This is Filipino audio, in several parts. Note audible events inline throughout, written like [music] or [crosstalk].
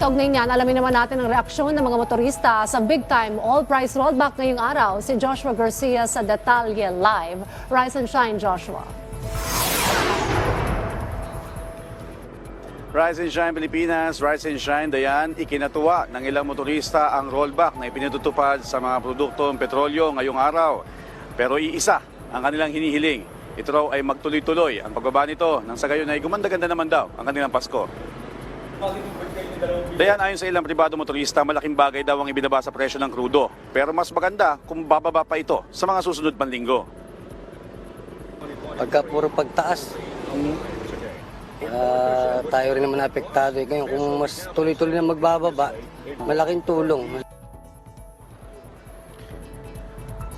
Kaugnay niyan, alamin naman natin ang reaksyon ng mga motorista sa big-time all-price rollback ngayong araw. Si Joshua Garcia sa Detalye Live. Rise and shine, Joshua. Rise and Shine Pilipinas, Rise and Shine Dayan, ikinatuwa ng ilang motorista ang rollback na ipinatutupad sa mga produktong petrolyo ngayong araw. Pero iisa ang kanilang hinihiling. Ito raw ay magtuloy-tuloy ang pagbaba nito nang sa gayon ay gumanda-ganda naman daw ang kanilang Pasko. Dayan ayon sa ilang pribado motorista, malaking bagay daw ang ibinaba sa presyo ng krudo. Pero mas maganda kung bababa pa ito sa mga susunod pang linggo. Pagka puro pagtaas, ah, tayo rin naman apektado. Eh. Ngayon, kung mas tuloy-tuloy na magbababa, malaking tulong.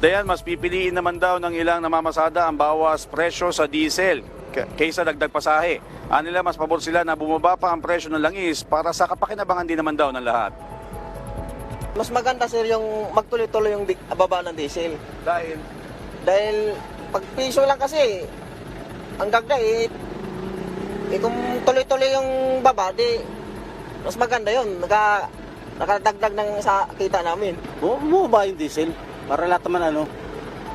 Dayan, mas pipiliin naman daw ng ilang namamasada ang bawas presyo sa diesel kaysa dagdag pasahe. Anila mas pabor sila na bumaba pa ang presyo ng langis para sa kapakinabangan din naman daw ng lahat. Mas maganda sir yung magtuloy-tuloy yung di- baba ng diesel. Dahil Dahil pag piso lang kasi, ang gagda eh, eh kung tuloy-tuloy yung baba, di mas maganda yun. Naka, nakadagdag ng sa kita namin. Bumaba yung diesel para lahat naman ano,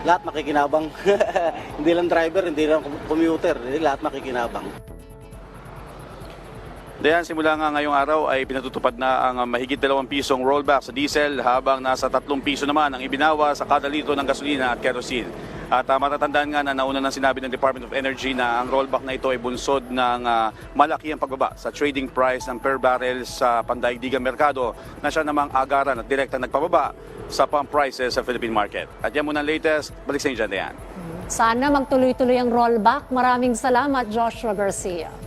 lahat makikinabang. [laughs] hindi lang driver, hindi lang commuter, hindi lahat makikinabang. Dayan, simula nga ngayong araw ay pinatutupad na ang mahigit dalawang pisong rollback sa diesel habang nasa tatlong piso naman ang ibinawa sa kada litro ng gasolina at kerosene. At ah, matatandaan nga na nauna nang sinabi ng Department of Energy na ang rollback na ito ay bunsod ng ah, malaki ang pagbaba sa trading price ng per barrel sa pandaigdigang merkado na siya namang agaran at direktang nagpababa sa pump prices sa Philippine market. At yan muna ang latest. Balik sa inyo dyan. Sana magtuloy-tuloy ang rollback. Maraming salamat, Joshua Garcia.